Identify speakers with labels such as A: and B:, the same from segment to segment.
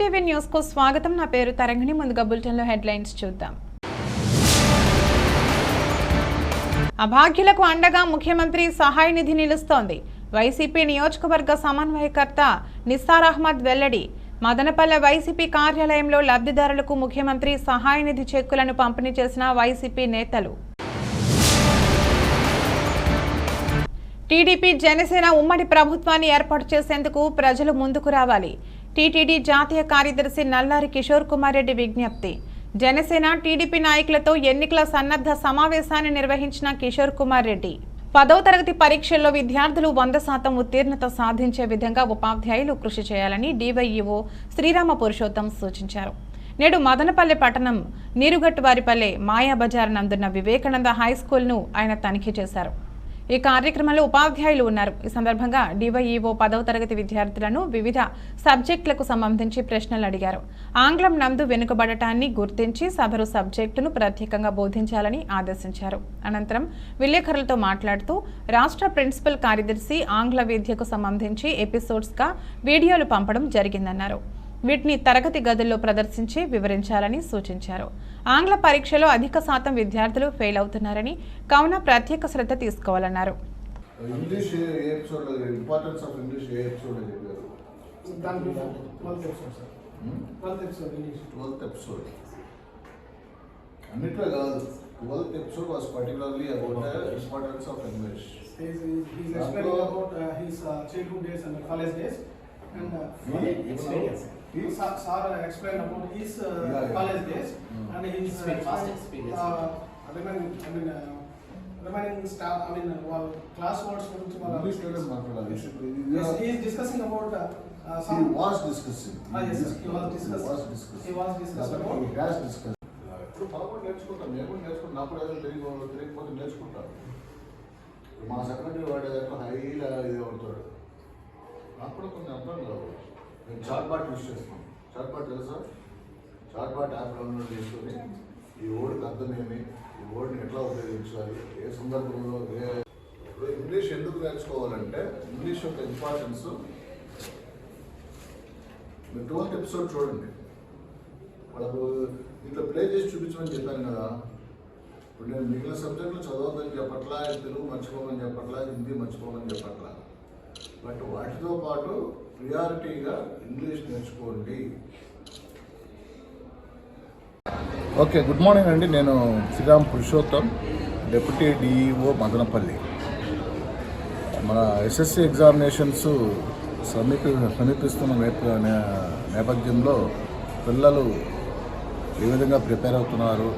A: నమస్తే న్యూస్కు స్వాగతం. నా పేరు తరంగిణి. ముందుగా బులెటిన్లో హెడ్లైన్స్ చూద్దాం. అభాగ్యులకు అండగా ముఖ్యమంత్రి సహాయ నిధి నిలుస్తోంది. వైసీపీ నియోజకవర్గ సమన్వయకర్త నిస్సార్ అహ్మద్ వెల్లడి మదనపల్లె వైసీపీ కార్యాలయంలో లబ్ధిదారులకు ముఖ్యమంత్రి సహాయ నిధి చెక్కులను పంపిణీ చేసిన వైసీపీ నేతలు. టీడీపీ జనసేన ఉమ్మడి ప్రభుత్వాన్ని ఏర్పాటు చేసేందుకు ప్రజలు ముందుకు రావాలి. టీటీడీ జాతీయ కార్యదర్శి నల్లారి కిషోర్ కుమార్ రెడ్డి విజ్ఞప్తి. జనసేన టీడీపీ నాయకులతో ఎన్నికల సన్నద్ధ సమావేశాన్ని నిర్వహించిన కిషోర్ కుమార్ రెడ్డి. పదవ తరగతి పరీక్షల్లో విద్యార్థులు వంద శాతం ఉత్తీర్ణత సాధించే విధంగా ఉపాధ్యాయులు కృషి చేయాలని డివైఈఓ శ్రీరామ పురుషోత్తం సూచించారు. నేడు మదనపల్లె పట్టణం నీరుగట్టువారిపల్లె మాయాబజార్ నందున్న వివేకానంద హై స్కూల్ను ఆయన తనిఖీ చేశారు. ఈ కార్యక్రమంలో ఉపాధ్యాయులు ఉన్నారు. ఈ సందర్భంగా డివైఈఓ పదవ తరగతి విద్యార్థులను వివిధ సబ్జెక్టులకు సంబంధించి ప్రశ్నలు అడిగారు. ఆంగ్లం నందు వెనుకబడటాన్ని గుర్తించి సదరు సబ్జెక్టును ప్రత్యేకంగా బోధించాలని ఆదేశించారు. అనంతరం విలేకరులతో మాట్లాడుతూ రాష్ట్ర ప్రిన్సిపల్ కార్యదర్శి ఆంగ్ల విద్యకు సంబంధించి ఎపిసోడ్స్గా వీడియోలు పంపడం జరిగిందన్నారు. వీటిని తరగతి గదుల్లో ప్రదర్శించి వివరించాలని సూచించారు. ఆంగ్ల పరీక్షలో అధిక శాతం విద్యార్థులు ఫెయిల్ అవుతున్నారని కావున ప్రత్యేక శ్రద్ధ తీసుకోవాలన్నారు.
B: English importance of
C: English. Episode అన్నిట్లో కాదు. Twelfth episode was particularly about importance
B: of English explaining about uh, his uh, childhood days uh,
C: He? He?
B: Sir, sir explained about his uh,
C: Yeah, yeah.
B: college days
C: Mm.
B: and his uh,
D: Experience, past experience.
B: Uh, remaining, I mean, uh, remaining staff, I mean, uh, వాళ్ళ class words
C: మాట్లాడాలి
B: Yes, he is discussing about uh, uh,
C: He
B: some.
C: was discussing.
B: Ah, yes, sir. He was discussing.
C: He was discussing.
B: He was discussing about-
C: He has discussed. ఇప్పుడు పదకొండు నేర్చుకుంటాం నేను కూడా నేర్చుకుంటాను నాకు కూడా ఏదో తెలియదు తెలియకపోతే నేర్చుకుంటాను మా సెక్రటరీ వాడు ఏదో హైలా ఇది పడతాడు నాకు కూడా కొన్ని అర్థం కాదు నేను చాట్ బాట్ యూస్ చేస్తాను. చాట్ బాట్ తెలుసా? చాట్ బాట్ యాప్ డౌన్లోడ్ చేసుకొని ఈ ఓడికి అర్థమేమి ఈ ఓడిని ఎట్లా ఉపయోగించాలి? ఏ సందర్భంలో ఏ ఇప్పుడు ఇంగ్లీష్ ఎందుకు నేర్చుకోవాలంటే ఇంగ్లీష్ యొక్క ఇంపార్టెన్స్ మీరు ట్వెల్త్ ఎపిసోడ్ చూడండి. వాళ్ళకు ఇట్లా ప్లే చేసి చూపించమని చెప్పాను కదా. ఇప్పుడు నేను మిగిలిన సబ్జెక్టులు చదవద్దని చెప్పట్లా తెలుగు మర్చిపోమని చెప్పట్లా హిందీ మర్చిపోమని చెప్పట్లా. బట్ వాటితో పాటు ప్రియారిటీగా ఇంగ్లీష్ నేర్చుకోండి. ఓకే గుడ్ మార్నింగ్ అండి. నేను శ్రీరామ్ పురుషోత్తం డిప్యూటీ డిఈఓ మదనపల్లి. మన ఎస్ఎస్సి ఎగ్జామినేషన్స్ సమీపి సమీపిస్తున్న నేప నేపథ్యంలో పిల్లలు ఏ విధంగా ప్రిపేర్ అవుతున్నారు?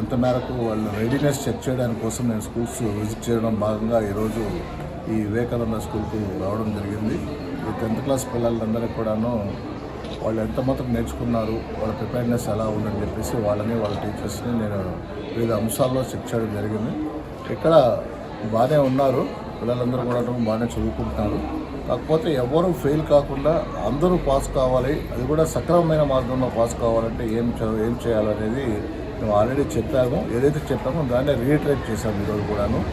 C: ఎంత మేరకు వాళ్ళ రెడీనెస్ చెక్ చేయడానికి కోసం నేను స్కూల్స్ విజిట్ చేయడం భాగంగా ఈరోజు ఈ వివేకానంద స్కూల్కు రావడం జరిగింది. ఈ టెన్త్ క్లాస్ పిల్లలందరికీ కూడాను వాళ్ళు ఎంత మాత్రం నేర్చుకున్నారు వాళ్ళ ప్రిపేర్నెస్ ఎలా ఉందని చెప్పేసి వాళ్ళని వాళ్ళ టీచర్స్ని నేను వివిధ అంశాల్లో చెక్ చేయడం జరిగింది. ఇక్కడ బాగానే ఉన్నారు పిల్లలందరూ కూడా బాగానే చదువుకుంటున్నారు. కాకపోతే ఎవరు ఫెయిల్ కాకుండా అందరూ పాస్ కావాలి అది కూడా సక్రమమైన మార్గంలో పాస్ కావాలంటే ఏం ఏం చేయాలనేది మేము ఆల్రెడీ చెప్పాము. ఏదైతే చెప్పామో దాన్ని రీట్రేట్ చేశాము ఈరోజు కూడాను.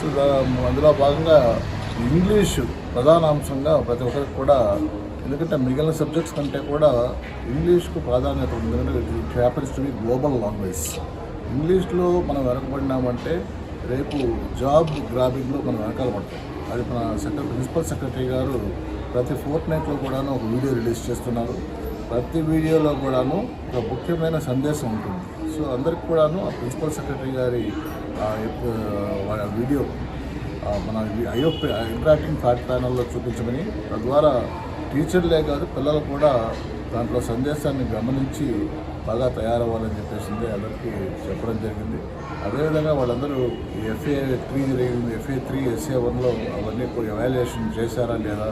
C: సో దా- అందులో భాగంగా ఇంగ్లీషు ప్రధాన అంశంగా ప్రతి ఒక్కరికి కూడా ఎందుకంటే మిగిలిన సబ్జెక్ట్స్ కంటే కూడా ఇంగ్లీష్కు ప్రాధాన్యత ఉంది. ఎందుకంటే it happens to be global language. ఇంగ్లీష్లో మనం వెనకబడినామంటే రేపు జాబ్ గ్రాబింగ్లో మనం వెనకాల పడతాం. అది మన సెక్రటరీ ప్రిన్సిపల్ సెక్రటరీ గారు ప్రతి ఫోర్త్ నైట్లో కూడాను ఒక వీడియో రిలీజ్ చేస్తున్నారు. ప్రతి వీడియోలో కూడాను ఒక ముఖ్యమైన సందేశం ఉంటుంది. సో అందరికి కూడాను ఆ ప్రిన్సిపల్ సెక్రటరీ గారి వీడియో మన ఐఓపి ఇంటరాక్టింగ్ ఫ్లాట్ ప్యానల్లో చూపించమని తద్వారా టీచర్లే కాదు పిల్లలు కూడా దాంట్లో సందేశాన్ని గమనించి బాగా తయారవ్వాలని చెప్పేసింది అందరికీ చెప్పడం జరిగింది. అదేవిధంగా వాళ్ళందరూ ఎఫ్ఏ త్రీ జరిగింది. ఎఫ్ఏ త్రీ ఎస్ఏ వన్లో అవన్నీ కూడా ఎవాల్యుయేషన్ చేశారా లేదా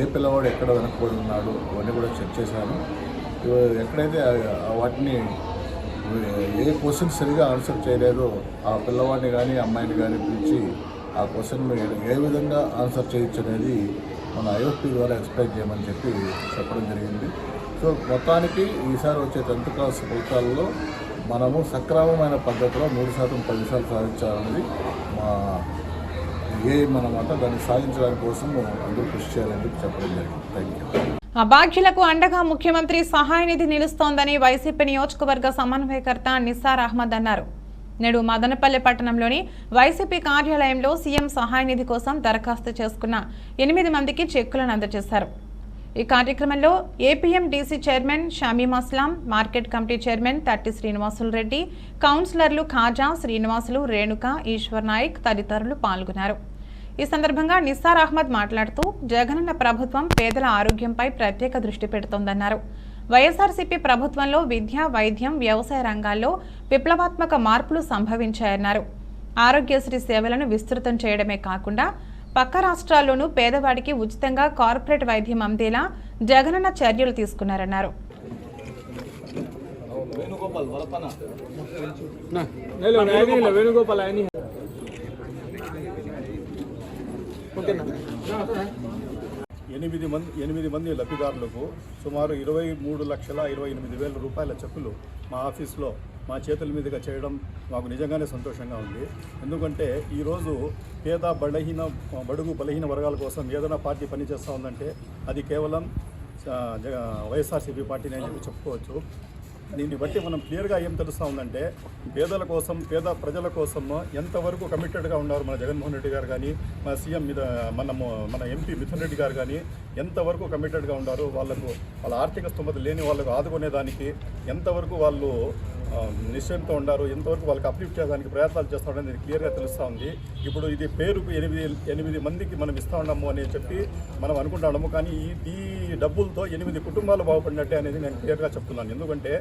C: ఏ పిల్లవాడు ఎక్కడ వెనకబడి ఉన్నాడు అవన్నీ కూడా చెక్ చేశాను. ఎక్కడైతే వాటిని ఏ క్వశ్చన్ సరిగా ఆన్సర్ చేయలేదో ఆ పిల్లవాడిని కానీ అమ్మాయిని కానీ పిలిచి ఆ క్వశ్చన్ ఏ విధంగా ఆన్సర్ చేయొచ్చు అనేది మన ఐఓపీ ద్వారా ఎక్స్ప్లెయిన్ చేయమని చెప్పి చెప్పడం జరిగింది. సో మొత్తానికి ఈసారి వచ్చే టెన్త్ క్లాస్ ఫలితాల్లో మనము సక్రమమైన పద్ధతిలో మూడు శాతం పది శాతం సాధించాలనేది మా ఏం అనమాట దాన్ని సాధించడానికి కోసం అందరూ కృషి చేయాలని చెప్పి చెప్పడం జరిగింది. థ్యాంక్ యూ
A: అభాగ్యులకు అండగా ముఖ్యమంత్రి సహాయ నిధి నిలుస్తోందని వైసీపీ నియోజకవర్గ సమన్వయకర్త నిస్సార్ అహ్మద్ అన్నారు. నేడు మదనపల్లె పట్టణంలోని వైసీపీ కార్యాలయంలో సీఎం సహాయ నిధి కోసం దరఖాస్తు చేసుకున్న ఎనిమిది మందికి చెక్కులను అందజేశారు. ఈ కార్యక్రమంలో APM DC chairman Shamim Aslam market committee chairman Tatti Srinivasulu Reddy కౌన్సిలర్లు ఖాజా శ్రీనివాసులు రేణుక ఈశ్వర్ నాయక్ తదితరులు పాల్గొన్నారు. ఈ సందర్భంగా నిస్సార్ అహ్మద్ మాట్లాడుతూ జగనన్న ప్రభుత్వం పేదల ఆరోగ్యంపై ప్రత్యేక దృష్టి పెడుతోందన్నారు. వైఎస్ఆర్సీపీ ప్రభుత్వంలో విద్య వైద్యం వ్యవసాయ రంగాల్లో విప్లవాత్మక మార్పులు సంభవించాయన్నారు ఆరోగ్యశ్రీ సేవలను విస్తృతం చేయడమే కాకుండా పక్క రాష్ట్రాల్లోనూ పేదవాడికి ఉచితంగా కార్పొరేట్ వైద్యం అందేలా జగనన్న చర్యలు తీసుకున్నారన్నారు
D: వేణుగోపాల్
E: ఎనిమిది మంది ఎనిమిది మంది లబ్ధిదారులకు సుమారు ఇరవై మూడు లక్షల ఇరవై ఎనిమిది వేల రూపాయల చెక్కులు మా ఆఫీస్లో మా చేతుల మీదుగా చేయడం మాకు నిజంగానే సంతోషంగా ఉంది. ఎందుకంటే ఈరోజు పేద బలహీన బడుగు బలహీన వర్గాల కోసం ఏదైనా పార్టీ పనిచేస్తూ ఉందంటే అది కేవలం వైఎస్ఆర్సీపీ పార్టీని అని చెప్పి చెప్పుకోవచ్చు. దీన్ని బట్టి మనం క్లియర్గా ఏం తెలుస్తూ ఉందంటే పేదల కోసం పేద ప్రజల కోసం ఎంతవరకు కమిటెడ్గా ఉన్నారు మన జగన్మోహన్ రెడ్డి గారు కానీ మన సీఎం మీద మనము మన ఎంపీ మిథున్ రెడ్డి గారు కానీ ఎంతవరకు కమిటెడ్గా ఉన్నారు వాళ్ళకు వాళ్ళ ఆర్థిక స్తోమత లేని వాళ్ళకు ఆదుకునేదానికి ఎంతవరకు వాళ్ళు నిశ్చయంతో ఉన్నారు. ఎంతవరకు వాళ్ళకి అప్లిఫ్ట్ చేయడానికి ప్రయత్నాలు చేస్తాడని నేను క్లియర్గా తెలుస్తూ ఉంది. ఇప్పుడు ఇది పేరుకు ఎనిమిది ఎనిమిది మందికి మనం ఇస్తా ఉన్నాము అని చెప్పి మనం అనుకుంటున్నాము కానీ ఈ ఈ డబ్బులతో ఎనిమిది కుటుంబాలు బాగుపడినట్టే అనేది నేను క్లియర్గా చెప్తున్నాను. ఎందుకంటే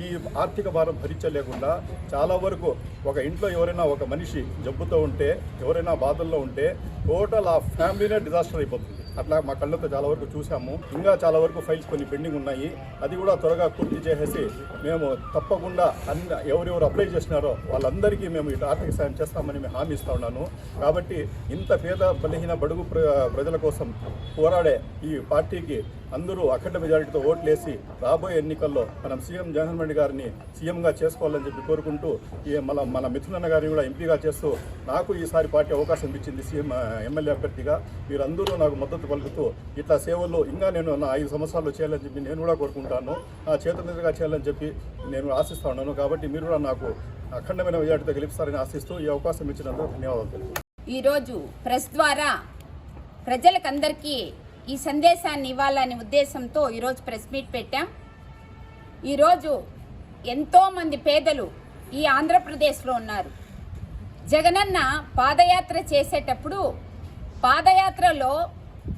E: ఈ ఆర్థిక భారం భరించలేకుండా చాలా వరకు ఒక ఇంట్లో ఎవరైనా ఒక మనిషి జబ్బుతో ఉంటే ఎవరైనా బాధల్లో ఉంటే టోటల్ ఆ ఫ్యామిలీనే డిజాస్టర్ అయిపోతుంది. అట్లా మా కళ్ళతో చాలా వరకు చూసాము ఇంకా చాలా వరకు ఫైల్స్ కొన్ని పెండింగ్ ఉన్నాయి. అది కూడా త్వరగా పూర్తి చేసేసి మేము తప్పకుండా అన్ని ఎవరెవరు అప్లై చేసినారో వాళ్ళందరికీ మేము ఇటు ఆర్థిక సాయం చేస్తామని మేము హామీ ఇస్తా ఉన్నాను. కాబట్టి ఇంత పేద బలహీన బడుగు ప్ర- ప్రజల కోసం పోరాడే ఈ పార్టీకి అందరూ అఖండ మెజారిటీతో ఓట్లేసి రాబోయే ఎన్నికల్లో మనం సీఎం జగన్మోహన్ రెడ్డి గారిని సీఎంగా చేసుకోవాలని చెప్పి కోరుకుంటూ ఈ మన మన మిథునన్న గారిని కూడా ఎంపీగా చేస్తూ నాకు ఈసారి పార్టీ అవకాశం ఇచ్చింది సీఎం ఎమ్మెల్యే అభ్యర్థిగా. మీరందరూ నాకు మద్దతు పలుకుతూ ఇట్లా సేవల్లో ఇంకా నేను నా ఐదు సంవత్సరాలు చేయాలని చెప్పి నేను కూడా కోరుకుంటాను. నా చేత చేయాలని చెప్పి నేను ఆశిస్తా ఉన్నాను. కాబట్టి మీరు కూడా నాకు అఖండమైన విజయాటితో గెలుస్తారని ఆశిస్తూ ఈ అవకాశం ఇచ్చినందుకు ధన్యవాదాలు
F: ఈరోజు ప్రెస్ ద్వారా ప్రజలకందరికీ ఈ సందేశాన్ని ఇవ్వాలనే ఉద్దేశంతో ఈరోజు ప్రెస్ మీట్ పెట్టాం. ఈరోజు ఎంతోమంది పేదలు ఈ ఆంధ్రప్రదేశ్లో ఉన్నారు. జగనన్న పాదయాత్ర చేసేటప్పుడు పాదయాత్రలో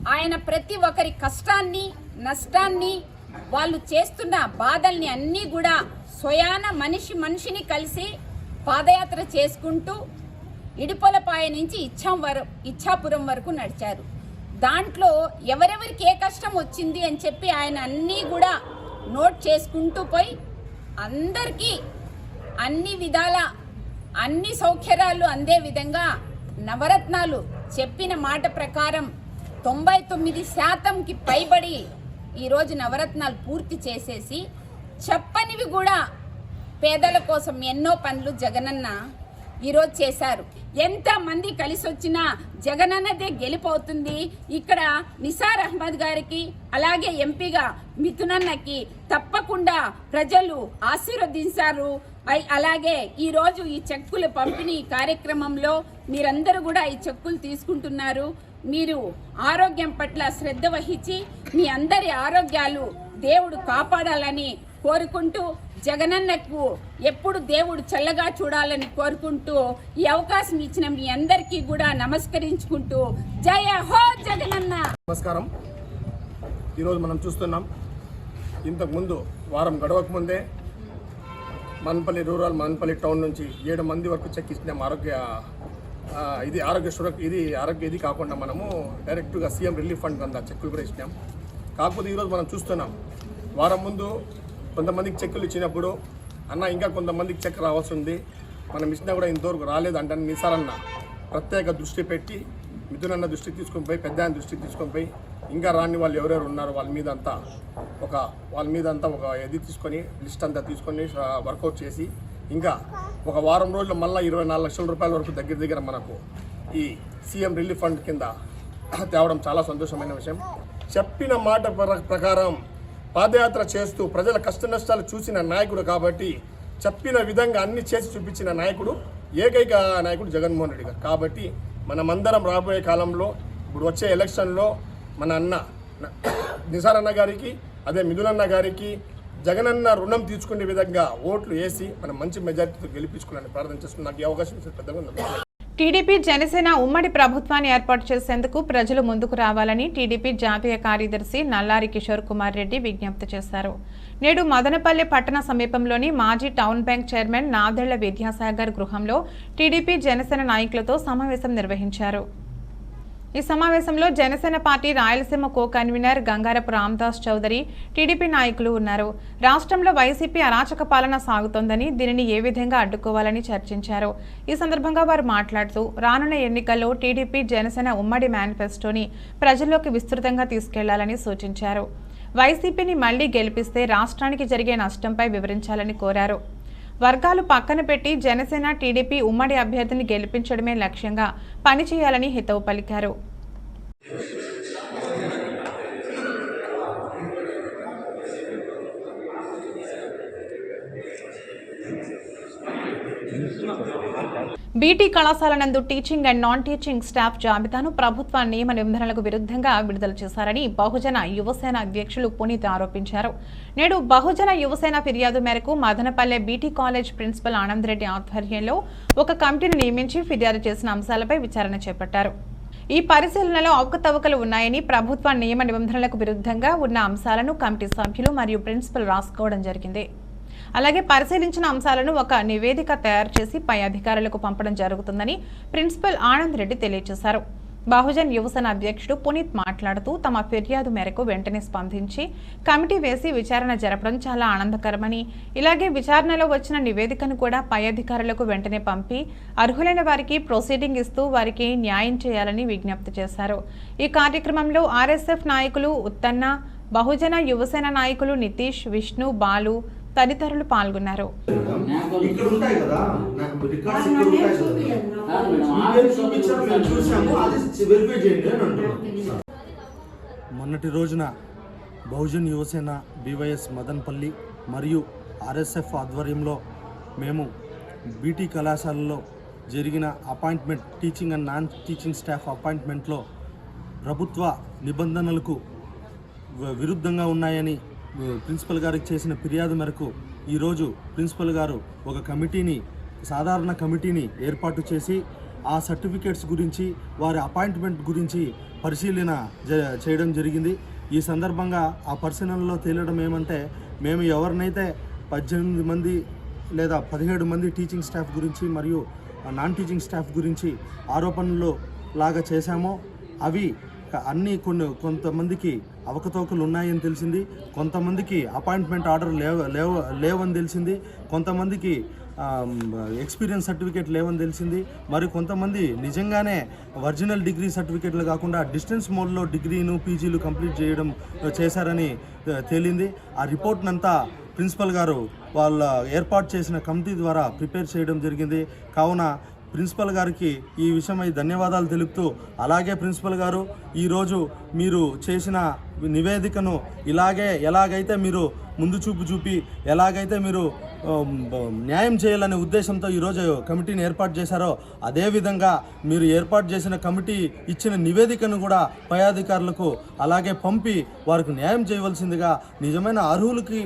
F: ఆయన ప్రతి ఒక్కరి కష్టాన్ని నష్టాన్ని వాళ్ళు చేస్తున్న బాధల్ని అన్నీ కూడా స్వయాన మనిషి మనిషిని కలిసి పాదయాత్ర చేసుకుంటూ ఇడుపలపాయ నుంచి ఇచ్చాం వర ఇచ్చాపురం వరకు నడిచారు. దాంట్లో ఎవరెవరికి ఏ కష్టం వచ్చింది అని చెప్పి ఆయన అన్నీ కూడా నోట్ చేసుకుంటూ పోయి అందరికీ అన్ని విధాల అన్ని సౌకర్యాలు అందే విధంగా నవరత్నాలు చెప్పిన మాట ప్రకారం తొంభై తొమ్మిది శాతంకి పైబడి ఈరోజు నవరత్నాలు పూర్తి చేసేసి చెప్పనివి కూడా పేదల కోసం ఎన్నో పనులు జగనన్న ఈరోజు చేశారు. ఎంతమంది కలిసి వచ్చినా జగనన్నదే గెలిపోతుంది. ఇక్కడ నిసార్ అహ్మద్ గారికి అలాగే ఎంపీగా మిథునన్నకి తప్పకుండా ప్రజలు ఆశీర్వదించారు. అలాగే ఈరోజు ఈ చెక్కులు పంపిణీ కార్యక్రమంలో మీరందరూ కూడా ఈ చెక్కులు తీసుకుంటున్నారు. మీరు ఆరోగ్యం పట్ల శ్రద్ధ వహించి మీ అందరి ఆరోగ్యాలు దేవుడు కాపాడాలని కోరుకుంటూ జగనన్నకు ఎప్పుడు దేవుడు చల్లగా చూడాలని కోరుకుంటూ ఈ అవకాశం ఇచ్చిన మీ అందరికీ కూడా నమస్కరించుకుంటూ జయ హో జగనన్న.
G: నమస్కారం. ఈరోజు మనం చూస్తున్నాం ఇంతకుముందు వారం గడవక ముందే మన్పల్లి రూరల్ మన్పల్లి టౌన్ నుంచి ఏడు మంది వరకు చెక్ ఇచ్చినాం ఆరోగ్య ఇది ఆరోగ్య సురక్ష ఇది ఆరోగ్య ఇది కాకుండా మనము డైరెక్ట్గా సీఎం రిలీఫ్ ఫండ్ కింద చెక్కులు కూడా ఇచ్చినాం. కాకపోతే ఈరోజు మనం చూస్తున్నాం వారం ముందు కొంతమందికి చెక్కులు ఇచ్చినప్పుడు అన్న ఇంకా కొంతమందికి చెక్ రావాల్సి ఉంది. మనం ఇచ్చినా కూడా ఇంతవరకు రాలేదు అంటే నిసారన్న ప్రత్యేక దృష్టి పెట్టి మిథునన్న దృష్టికి తీసుకొని పోయి పెద్ద ఆయన దృష్టికి తీసుకొని పోయి ఇంకా రాని వాళ్ళు ఎవరెవరు ఉన్నారో వాళ్ళ మీద అంతా ఒక వాళ్ళ మీద అంతా ఒక ఇది తీసుకొని లిస్ట్ అంతా తీసుకొని వర్కౌట్ చేసి ఇంకా ఒక వారం రోజుల్లో మళ్ళీ ఇరవై నాలుగు లక్షల రూపాయల వరకు దగ్గర దగ్గర మనకు ఈ సీఎం రిలీఫ్ ఫండ్ కింద తేవడం చాలా సంతోషమైన విషయం. చెప్పిన మాట ప్ర- ప్రకారం పాదయాత్ర చేస్తూ ప్రజల కష్ట నష్టాలు చూసిన నాయకుడు కాబట్టి చెప్పిన విధంగా అన్ని చేసి చూపించిన నాయకుడు ఏకైక నాయకుడు జగన్మోహన్ రెడ్డి గారు. కాబట్టి మనమందరం రాబోయే కాలంలో ఇప్పుడు వచ్చే ఎలక్షన్లో మన అన్న నిసార్ అన్న గారికి అదే మిథునన్న గారికి జగనన్న రుణం తీసుకునే విధంగా ఓట్లు వేసి మనం మంచి మెజార్టీతో గెలిపించుకోవాలని ప్రార్థన చేస్తున్నాం. నాకు ఈ అవకాశం ఇచ్చిన పెద్దగా
A: టీడీపీ జనసేన ఉమ్మడి ప్రభుత్వాన్ని ఏర్పాటు చేసేందుకు ప్రజలు ముందుకు రావాలని టీడీపీ జాతీయ కార్యదర్శి నల్లారి కిషోర్ కుమార్ రెడ్డి విజ్ఞప్తి చేశారు. నేడు మదనపల్లె పట్టణ సమీపంలోని మాజీ town bank chairman Nadella Vidyasagar గృహంలో టీడీపీ జనసేన నాయకులతో సమావేశం నిర్వహించారు. ఈ సమావేశంలో Janasena party Rayalaseema co convener Gangarapu Ramdas Chowdary TDP నాయకులు ఉన్నారు. రాష్ట్రంలో వైసీపీ అరాచక పాలన సాగుతోందని దీనిని ఏ విధంగా అడ్డుకోవాలని చర్చించారు. ఈ సందర్భంగా వారు మాట్లాడుతూ రానున్న ఎన్నికల్లో టీడీపీ జనసేన ఉమ్మడి మేనిఫెస్టోని ప్రజల్లోకి విస్తృతంగా తీసుకెళ్ళాలని సూచించారు. వైసీపీని మళ్ళీ గెలిపిస్తే రాష్ట్రానికి జరిగే నష్టంపై వివరించాలని కోరారు. వర్గాలు పక్కన పెట్టి జనసేన టీడీపీ ఉమ్మడి అభ్యర్థిని గెలిపించడమే లక్ష్యంగా పనిచేయాలని హితవు పలికారు. బీటీ కళాశాల నందు teaching and non teaching staff జాబితాను ప్రభుత్వ నియమ నిబంధనలకు విరుద్ధంగా విడుదల చేశారని బహుజన యువసేన అధ్యక్షులు పునీత్ ఆరోపించారు. నేడు బహుజన యువసేన ఫిర్యాదు మేరకు Madanapalle BT college principal Anandareddy ఆధ్వర్యంలో ఒక కమిటీని నియమించి ఫిర్యాదు చేసిన అంశాలపై విచారణ చేపట్టారు. ఈ పరిశీలనలో అవకతవకలు ఉన్నాయని ప్రభుత్వ నియమ నిబంధనలకు విరుద్ధంగా ఉన్న అంశాలను కమిటీ సభ్యులు మరియు ప్రిన్సిపల్ రాసుకోవడం జరిగింది. అలాగే పరిశీలించిన అంశాలను ఒక నివేదిక తయారు చేసి పై అధికారులకు పంపడం జరుగుతుందని ప్రిన్సిపల్ ఆనంద్ రెడ్డి తెలియజేశారు. బహుజన్ యువసేన అధ్యక్షుడు పునీత్ మాట్లాడుతూ తమ ఫిర్యాదు మేరకు వెంటనే స్పందించి కమిటీ వేసి విచారణ జరపడం చాలా ఆనందకరమని ఇలాగే విచారణలో వచ్చిన నివేదికను కూడా పై అధికారులకు వెంటనే పంపి అర్హులైన వారికి ప్రొసీడింగ్ ఇస్తూ వారికి న్యాయం చేయాలని విజ్ఞప్తి చేశారు. ఈ కార్యక్రమంలో ఆర్ఎస్ఎఫ్ నాయకులు ఉత్తన్న బహుజన యువసేన నాయకులు నితీష్ విష్ణు బాలు తదితరులు పాల్గొన్నారు.
H: మొన్నటి రోజున బహుజన్ యువసేన బీవైఎస్ మదన్పల్లి మరియు ఆర్ఎస్ఎఫ్ ఆధ్వర్యంలో మేము బీటీ కళాశాలలో జరిగిన appointment teaching and non teaching staff అపాయింట్మెంట్లో ప్రభుత్వ నిబంధనలకు విరుద్ధంగా ఉన్నాయని ప్రిన్సిపల్ గారికి చేసిన ఫిర్యాదు మేరకు ఈరోజు ప్రిన్సిపల్ గారు ఒక కమిటీని సాధారణ కమిటీని ఏర్పాటు చేసి ఆ సర్టిఫికేట్స్ గురించి వారి అపాయింట్మెంట్ గురించి పరిశీలన జ చేయడం జరిగింది. ఈ సందర్భంగా ఆ పరిశీలనలో తేలడం ఏమంటే మేము ఎవరినైతే పద్దెనిమిది మంది లేదా పదిహేడు మంది టీచింగ్ స్టాఫ్ గురించి మరియు నాన్ టీచింగ్ స్టాఫ్ గురించి ఆరోపణలు లాగా చేశామో అవి క- అన్నీ కొన్ని కొంతమందికి అవకతవకలు ఉన్నాయని తెలిసింది. కొంతమందికి అపాయింట్మెంట్ ఆర్డర్ లేవ లేవ లేవని తెలిసింది. కొంతమందికి ఎక్స్పీరియన్స్ సర్టిఫికేట్ లేవని తెలిసింది. మరి కొంతమంది నిజంగానే ఒరిజినల్ డిగ్రీ సర్టిఫికేట్లు కాకుండా డిస్టెన్స్ మోడ్లో డిగ్రీను పీజీలు కంప్లీట్ చేయడం చేశారని తేలింది. ఆ రిపోర్ట్నంతా ప్రిన్సిపల్ గారు వాళ్ళ ఏర్పాటు చేసిన కమిటీ ద్వారా ప్రిపేర్ చేయడం జరిగింది. కావున ప్రిన్సిపల్ గారికి ఈ విషయమై ధన్యవాదాలు తెలుపుతూ అలాగే ప్రిన్సిపల్ గారు ఈరోజు మీరు చేసిన నివేదికను ఇలాగే ఎలాగైతే మీరు ముందు చూపు చూపి ఎలాగైతే మీరు న్యాయం చేయాలనే ఉద్దేశంతో ఈరోజు కమిటీని ఏర్పాటు చేశారో అదేవిధంగా మీరు ఏర్పాటు చేసిన కమిటీ ఇచ్చిన నివేదికను కూడా పై అధికారులకు అలాగే పంపి వారికి న్యాయం చేయవలసిందిగా నిజమైన అర్హులకి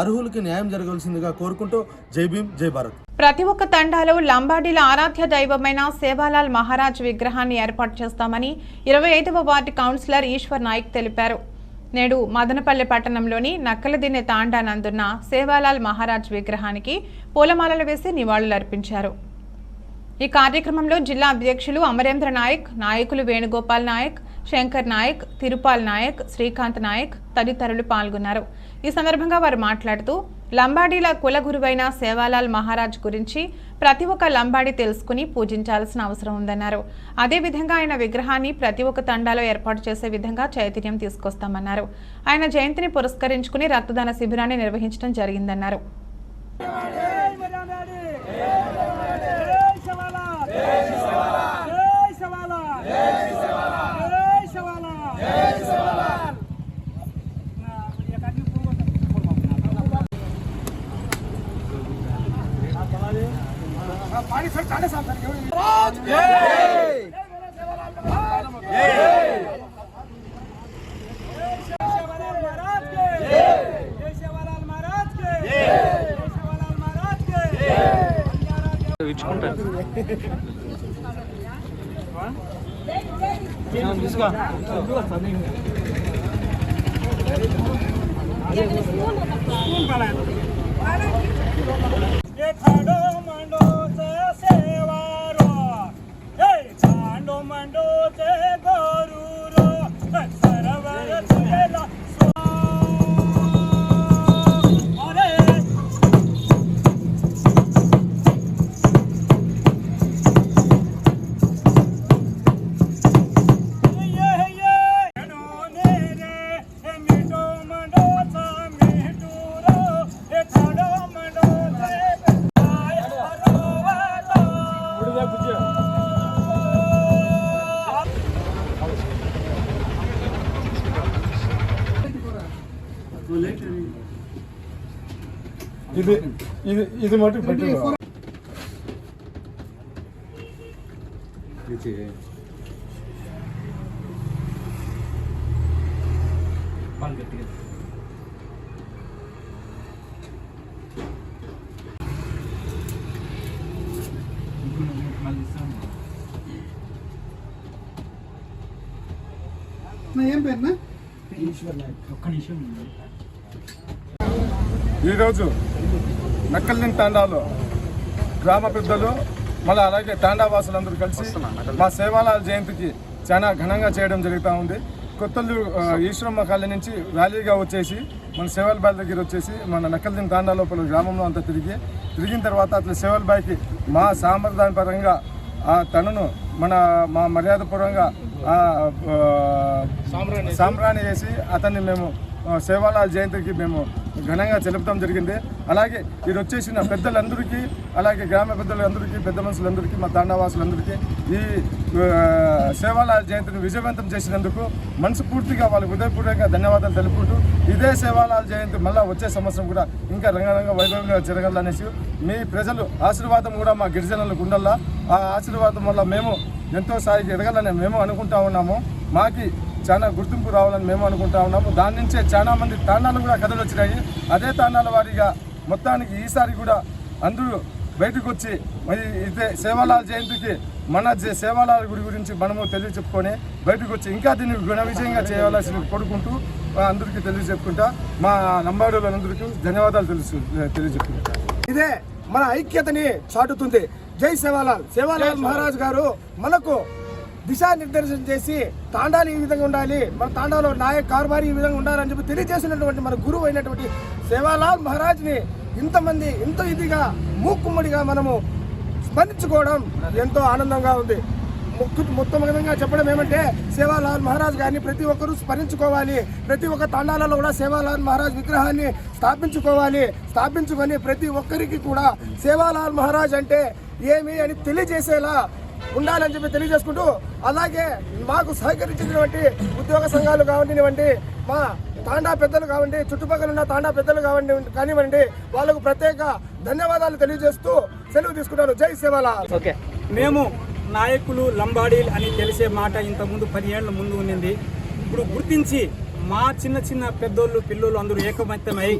H: అర్హులకి న్యాయం జరగవలసిందిగా కోరుకుంటూ జై భీమ్ జై భారత్.
A: ప్రతి ఒక్క తండాలో లంబాడీల ఆరాధ్య దైవమైన సేవాలాల్ మహారాజ్ విగ్రహాన్ని ఏర్పాటు చేస్తామని ఇరవై ఐదవ వార్డు కౌన్సిలర్ ఈశ్వర్ నాయక్ తెలిపారు. నేడు మదనపల్లె పట్టణంలోని నక్కలదిన్నె తాండానందున్న సేవాలాల్ మహారాజ్ విగ్రహానికి పూలమాలలు వేసి నివాళులర్పించారు ఈ కార్యక్రమంలో జిల్లా అధ్యక్షులు అమరేంద్ర నాయక్ నాయకులు వేణుగోపాల్ నాయక్ శంకర్ నాయక్ తిరుపాల్ నాయక్ శ్రీకాంత్ నాయక్ తదితరులు పాల్గొన్నారు. ఈ సందర్భంగా వారు మాట్లాడుతూ లంబాడీల కుల గురువైన సేవాలాల్ మహారాజ్ గురించి ప్రతి ఒక్క లంబాడీ తెలుసుకుని పూజించాల్సిన అవసరం ఉందన్నారు. అదేవిధంగా ఆయన విగ్రహాన్ని ప్రతి ఒక్క తండాలో ఏర్పాటు చేసే విధంగా చైతన్యం తీసుకొస్తామన్నారు. ఆయన జయంతిని పురస్కరించుకుని రక్తదాన శిబిరాన్ని నిర్వహించడం జరిగిందన్నారు. Di ini.
I: ఇది ఇది ఇది మటు పెట్టి ఈరోజు నక్కల్ని తాండాలో గ్రామ పెద్దలు మళ్ళీ అలాగే తాండా వాసులందరూ కలిసి మా సేవాలాల జయంతికి చాలా ఘనంగా చేయడం జరుగుతూ ఉంది. కొత్తలు ఈశ్వరమ్మ కాలనీ నుంచి ర్యాలీగా వచ్చేసి మన సేవల బాయ్ దగ్గర వచ్చేసి మన నక్కల్దిన తాండా లోపల గ్రామంలో అంతా తిరిగి తిరిగిన తర్వాత అట్లా సేవల బాయ్కి మా సాంప్రదాయ పరంగా ఆ తనను మన మా మర్యాద పూర్వంగా ఆ, ఆ, సాంబ్రాణి చేసి అతన్ని మేము ఆ, సేవాలాల్ జయంతికి మేము ఘనంగా జరుపుతాం జరిగింది. అలాగే ఇది వచ్చేసిన పెద్దలందరికీ అలాగే గ్రామ పెద్దలందరికీ పెద్ద మనుషులందరికీ మా తాండావాసులందరికీ ఈ ఆ, సేవాలాల్ జయంతిని విజయవంతం చేసినందుకు మనస్ఫూర్తిగా వాళ్ళకి హృదయపూర్వకంగా ధన్యవాదాలు తెలుపుకుంటూ ఇదే సేవాలాల్ జయంతి మళ్ళీ వచ్చే సంవత్సరం కూడా ఇంకా రంగరంగ వైభవంగా జరగాలనేసి మీ ప్రజలు ఆశీర్వాదం కూడా మా గిరిజనులకు ఉండాలా ఆ ఆశీర్వాదం వల్ల మేము ఎంతో స్థాయికి ఎదగాలని మేము అనుకుంటా ఉన్నాము. మాకి చాలా గుర్తింపు రావాలని మేము అనుకుంటా ఉన్నాము. దాని నుంచే చాలా మంది తాండాలు కూడా కథలు వచ్చినాయి. అదే తాండాల వారిగా మొత్తానికి ఈసారి కూడా అందరూ బయటకు వచ్చి మరి ఇదే సేవాలాల్ జయంతికి మన జే- సేవాలాల్ గుడి గురించి మనము తెలియచెప్పుకొని బయటకు వచ్చి ఇంకా దీన్ని గుణ విజయంగా చేయాల్సి కోరుకుంటూ అందరికీ తెలియజెప్పుకుంటా మా నంబాడులందరికీ ధన్యవాదాలు తెలుసు తెలియజెప్పుకుంటా
B: ఇదే మన ఐక్యతని చాటుతుంది. జై సేవాలాల్. సేవాలాల్. మహారాజ్ గారు మనకు దిశానిర్దేశం చేసి తాండాలు ఈ విధంగా ఉండాలి. మన తాండాలో నాయక్ కారుబారి ఈ విధంగా ఉండాలని చెప్పి తెలియజేసినటువంటి మన గురువు అయినటువంటి సేవాలాల్ మహారాజ్ని ఇంతమంది ఇంత ఇదిగా మూక్కుమ్మడిగా మనము స్మరించుకోవడం ఎంతో ఆనందంగా ఉంది. ముక్కు మొత్తం విధంగా చెప్పడం ఏమంటే సేవాలాల్ మహారాజ్ గారిని ప్రతి ఒక్కరూ స్మరించుకోవాలి. ప్రతి ఒక్క తాండాలలో కూడా సేవాలాల్ మహారాజ్ విగ్రహాన్ని స్థాపించుకోవాలి. స్థాపించుకొని ప్రతి ఒక్కరికి కూడా సేవాలాల్ మహారాజ్ అంటే ఏమి అని తెలియజేసేలా ఉండాలని చెప్పి తెలియజేసుకుంటూ అలాగే మాకు సహకరించినటువంటి ఉద్యోగ సంఘాలు కావండివంటి మా తాండా పెద్దలు కావండి చుట్టుపక్కల ఉన్న తాండా పెద్దలు కావండి కానివ్వండి వాళ్ళకు ప్రత్యేక ధన్యవాదాలు తెలియజేస్తూ సెలవు తీసుకుంటాను. జై సేవాలాల్
D: ఓకే. మేము నాయకులు లంబాడీలు అని తెలిసే మాట ఇంతకుముందు పది ఏళ్ళ ముందు ఉన్నింది. ఇప్పుడు గుర్తించి మా చిన్న చిన్న పెద్దోళ్ళు పిల్లోళ్ళు అందరూ ఏకమత్యమై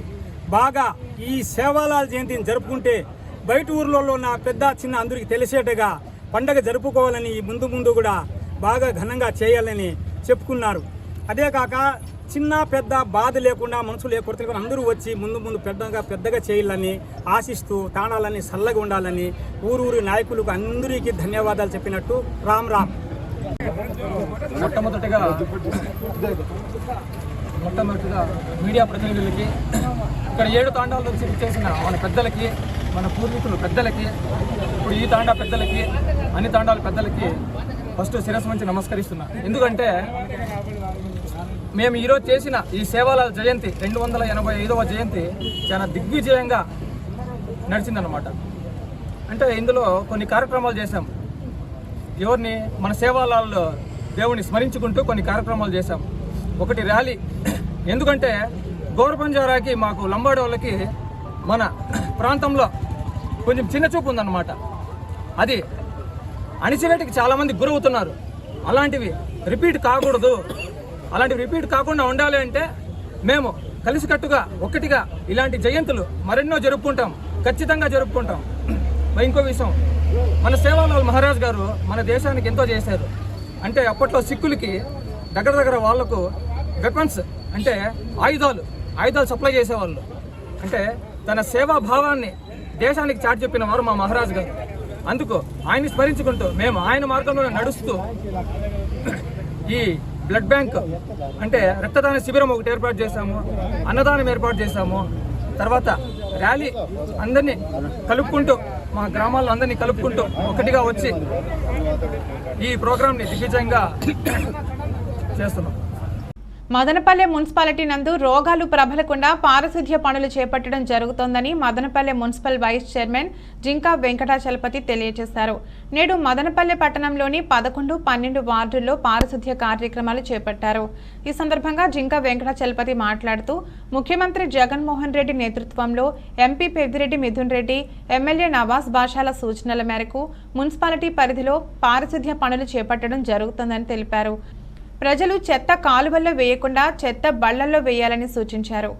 D: బాగా ఈ సేవాలాల్ జయంతిని జరుపుకుంటే బయట ఊర్లలో నా పెద్ద చిన్న అందరికి తెలిసేట్టుగా పండగ జరుపుకోవాలని ఈ ముందు ముందు కూడా బాగా ఘనంగా చేయాలని చెప్పుకున్నారు. అదే కాక చిన్న పెద్ద బాధ లేకుండా మనుషులు ఏ కొరత లేకుండా అందరూ వచ్చి ముందు ముందు పెద్దగా పెద్దగా చేయాలని ఆశిస్తూ తాణాలని చల్లగా ఉండాలని ఊరూరి నాయకులకు అందరికీ ధన్యవాదాలు చెప్పినట్టు రామ్ రామ్.
J: మొట్టమొదటిగా మొట్టమొదటిగా మీడియా ప్రతినిధులకి ఇక్కడ ఏడు తాండాల నుంచి చేసిన మన పెద్దలకి మన పూర్వీకులు పెద్దలకి ఇప్పుడు ఈ తాండా పెద్దలకి అన్ని తాండాల పెద్దలకి ఫస్ట్ శిరస్సు మంచి నమస్కరిస్తున్నా. ఎందుకంటే మేము ఈరోజు చేసిన ఈ సేవాల జయంతి రెండు వందల ఎనభై ఐదవ జయంతి చాలా దిగ్విజయంగా నడిచిందన్నమాట. అంటే ఇందులో కొన్ని కార్యక్రమాలు చేశాం. ఎవరిని మన సేవాలలో దేవుని స్మరించుకుంటూ కొన్ని కార్యక్రమాలు చేశాం. ఒకటి ర్యాలీ. ఎందుకంటే గౌరపంజారాకి మాకు లంబాడి వాళ్ళకి మన ప్రాంతంలో కొంచెం చిన్న చూపు ఉందన్నమాట. అది అణిచివేటికి చాలామంది గురవుతున్నారు. అలాంటివి రిపీట్ కాకూడదు. అలాంటివి రిపీట్ కాకుండా ఉండాలి అంటే మేము కలిసికట్టుగా ఒక్కటిగా ఇలాంటి జయంతులు మరెన్నో జరుపుకుంటాం. ఖచ్చితంగా జరుపుకుంటాం. మరి ఇంకో విషయం. మన సేవాలాల్ మహారాజ్ గారు మన దేశానికి ఎంతో చేశారు. అంటే అప్పట్లో సిక్కులకి దగ్గర దగ్గర వాళ్ళకు వెపన్స్ అంటే ఆయుధాలు ఆయుధాలు సప్లై చేసేవాళ్ళు. అంటే తన సేవా భావాన్ని దేశానికి చాటి చెప్పిన వారు మా మహారాజ్ గారు. అందుకు ఆయన్ని స్మరించుకుంటూ మేము ఆయన మార్గంలో నడుస్తూ ఈ బ్లడ్ బ్యాంక్ అంటే రక్తదాన శిబిరం ఒకటి ఏర్పాటు చేశాము అన్నదానం ఏర్పాటు చేశాము. తర్వాత ర్యాలీ అందరినీ కలుపుకుంటూ మా గ్రామాల్లో అందరినీ కలుపుకుంటూ ఒకటిగా వచ్చి ఈ ప్రోగ్రాంని దిగ్విజయంగా చేస్తున్నాం.
A: మదనపల్లె మున్సిపాలిటీ నందు రోగాలు ప్రబలకుండా పారిశుధ్య పనులు చేపట్టడం జరుగుతోందని Madanapalle municipal vice chairman Jinka Venkatachalapathi తెలియజేశారు. నేడు మదనపల్లె పట్టణంలోని పదకొండు పన్నెండు వార్డుల్లో పారిశుధ్య కార్యక్రమాలు చేపట్టారు. ఈ సందర్భంగా జింకా వెంకటాచలపతి మాట్లాడుతూ ముఖ్యమంత్రి జగన్మోహన్ రెడ్డి నేతృత్వంలో ఎంపీ పెద్దిరెడ్డి మిథున్ రెడ్డి ఎమ్మెల్యే నవాజ్ బాషాల సూచనల మేరకు మున్సిపాలిటీ పరిధిలో పారిశుధ్య పనులు చేపట్టడం జరుగుతోందని తెలిపారు. ప్రజలు చెత్త కాలువల్లో వేయకుండా చెత్త బళ్ళల్లో వేయాలని సూచించారు.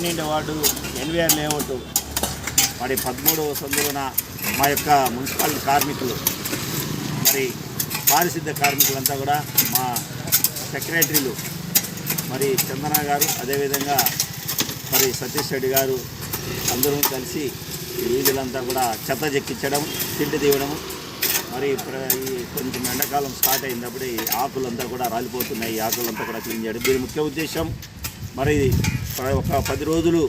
K: పన్నెండు వార్డు ఎన్వీఆర్ లేఅవుట్. మరి పదమూడవ సందులోన మా యొక్క మున్సిపల్ కార్మికులు మరి పారిశుద్ధ కార్మికులంతా కూడా మా సెక్రటరీలు మరి చందన గారు అదేవిధంగా మరి సతీష్ రెడ్డి గారు అందరూ కలిసి వీధులంతా కూడా చెత్త చెక్కించడం తిండి తీయడం మరి ఈ కొంచెం ఎండాకాలం స్టార్ట్ అయినప్పుడు ఈ ఆకులంతా కూడా రాలిపోతున్నాయి. ఈ ఆకులంతా కూడా క్లీన్ చేయడం. దీని ముఖ్య ఉద్దేశం మరి ఒక పది రోజులు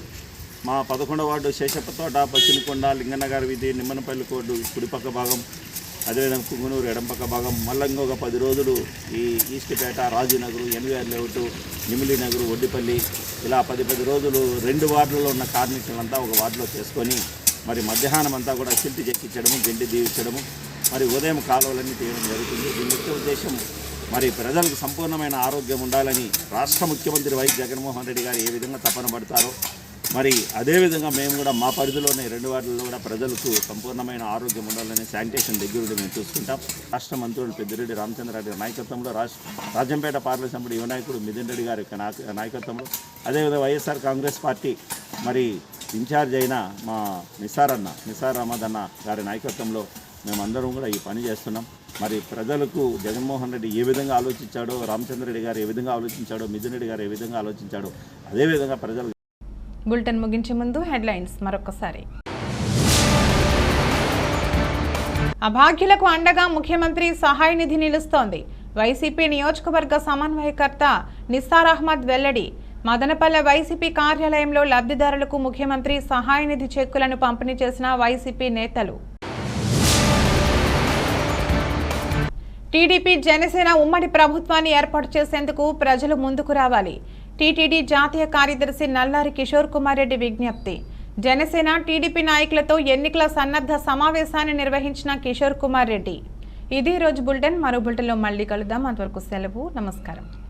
K: మా పదకొండవ వార్డు శేషప్ప తోట పశ్చిమకొండ లింగన్నగారి వీధి నిమ్మనపల్లి కోర్టు కుడిపక్క భాగం అదేవిధంగా కుంగునూరు ఎడంపక్క భాగం మళ్ళీ ఇంకొక పది రోజులు ఈ ఈస్ట్పేట రాజునగరు ఎన్వీఆర్ లేఅవుట్ నిమిలి నగరు ఒడ్డిపల్లి ఇలా పది పది రోజులు రెండు వార్డులలో ఉన్న కార్మికులంతా ఒక వార్డులో చేసుకొని మరి మధ్యాహ్నం అంతా కూడా సిల్ట్ చెక్కించడము గెండి దీవించడము మరి ఉదయం కాలువలన్నీ తీయడం జరుగుతుంది. దీని ముఖ్య ఉద్దేశం మరి ప్రజలకు సంపూర్ణమైన ఆరోగ్యం ఉండాలని రాష్ట్ర ముఖ్యమంత్రి వైఎస్ జగన్మోహన్ రెడ్డి గారు ఏ విధంగా తపన పడతారో మరి అదేవిధంగా మేము కూడా మా పరిధిలోనే రెండు వాటిల్లో కూడా ప్రజలకు సంపూర్ణమైన ఆరోగ్యం ఉండాలని శానిటేషన్ దగ్గరుండి మేము చూసుకుంటాం. రాష్ట్ర మంత్రులు పెద్దిరెడ్డి రామచంద్రారెడ్డి నాయకత్వంలో రాష్ట్ర రాజంపేట పార్లమెంట్ సభ్యుడు యువ నాయకుడు మిథున్ రెడ్డి గారి నాయక- నాయకత్వంలో అదేవిధంగా వైఎస్ఆర్ కాంగ్రెస్ పార్టీ మరి ఇన్ఛార్జ్ అయిన మా నిసార్ అన్న నిసార్ అహ్మద్ అన్న గారి నాయకత్వంలో మేమందరం కూడా ఈ పని చేస్తున్నాం. మరి ప్రజలకు జగన్మోహన్ రెడ్డి ఏ విధంగా ఆలోచించాడో రామచంద్రరెడ్డి గారు ఏ విధంగా ఆలోచించాడో మిథున్ రెడ్డి గారు ఏ విధంగా ఆలోచించాడో అదేవిధంగా ప్రజలు
A: బులెటిన్ ముగించే ముందు హెడ్లైన్స్ మరొకసారి అభాగ్యులకు అండగా ముఖ్యమంత్రి సహాయ నిధి నిలుస్తోంది. వైసీపీ నియోజకవర్గ సమన్వయకర్త నిస్సార్ అహ్మద్ వెల్లడి మదనపల్లె వైసీపీ కార్యాలయంలో లబ్ధిదారులకు ముఖ్యమంత్రి సహాయ నిధి చెక్కులను పంపిణీ చేసిన వైసీపీ నేతలు. టీడీపీ జనసేన ఉమ్మడి ప్రభుత్వాన్ని ఏర్పాటు చేసేందుకు ప్రజలు ముందుకు రావాలి. టీటీడీ జాతీయ కార్యదర్శి నల్లారి కిషోర్ కుమార్ రెడ్డి విజ్ఞప్తి. జనసేన టీడీపీ నాయకులతో ఎన్నికల సన్నద్ధ సమావేశాన్ని నిర్వహించిన కిషోర్ కుమార్ రెడ్డి. ఇది రోజు బులెటిన్. మరో బులెటిన్లో మళ్ళీ కలుద్దాం. అంతవరకు సెలవు. నమస్కారం.